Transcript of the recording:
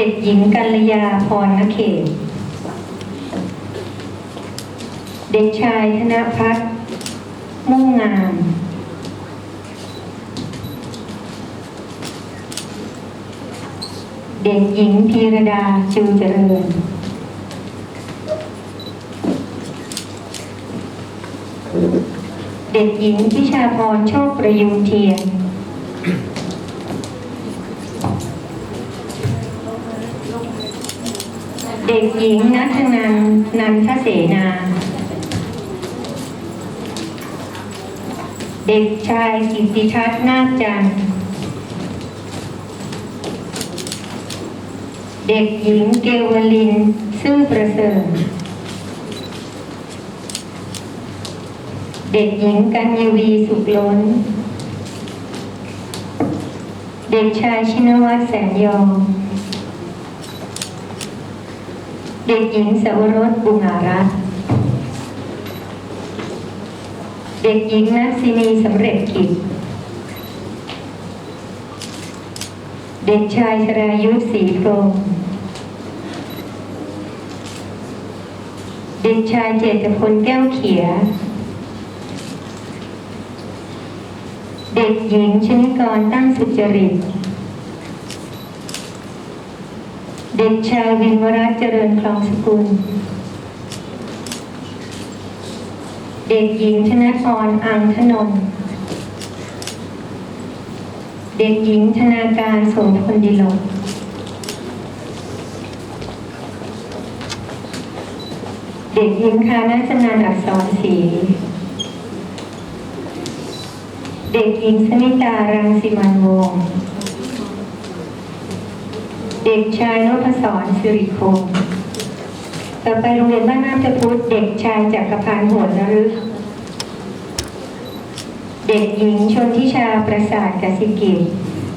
เด็กหญิงกัลยาพรนเขต เด็กชายธนพัฒน์มุ่งงาม เด็กหญิงพีรดาจูเจริญ เด็กหญิงพิชาพรโชคประยูนเทียน เด็กหญิงนัทนันนันทเสนา เด็กชายกิตติทัศน์นาคจันทร์เด็กหญิงเกวลิน ซื่อประเสริฐ เด็กหญิงกัญญวีสุขล้น เด็กชายชินวัตรแสนยอม เด็กหญิงสวรสบุงารัตน์เด็กหญิงนัทศินีสำเร็จกิจ เด็กชายชรายุทธศรีพรมเด็กชายเจตพลแก้วเขีย เด็กหญิงชนิกรตั้งสุจริต เด็กชายวินวรัตเจริญคลองสกุล เด็กหญิงชนะพรอังธนนเด็กหญิงธนาการสมพลดิลกเด็กหญิงคานัสนันอักษรศรีเด็กหญิงสมิตารังสิมันวงศ์ เด็กชายนพศรสิริคงต่อไปโรงเรียนบ้านน้ำจะพุทธเด็กชายจักรพันธ์หัวนฤกเด็กหญิงชนทิชาประสาทกสิกิจ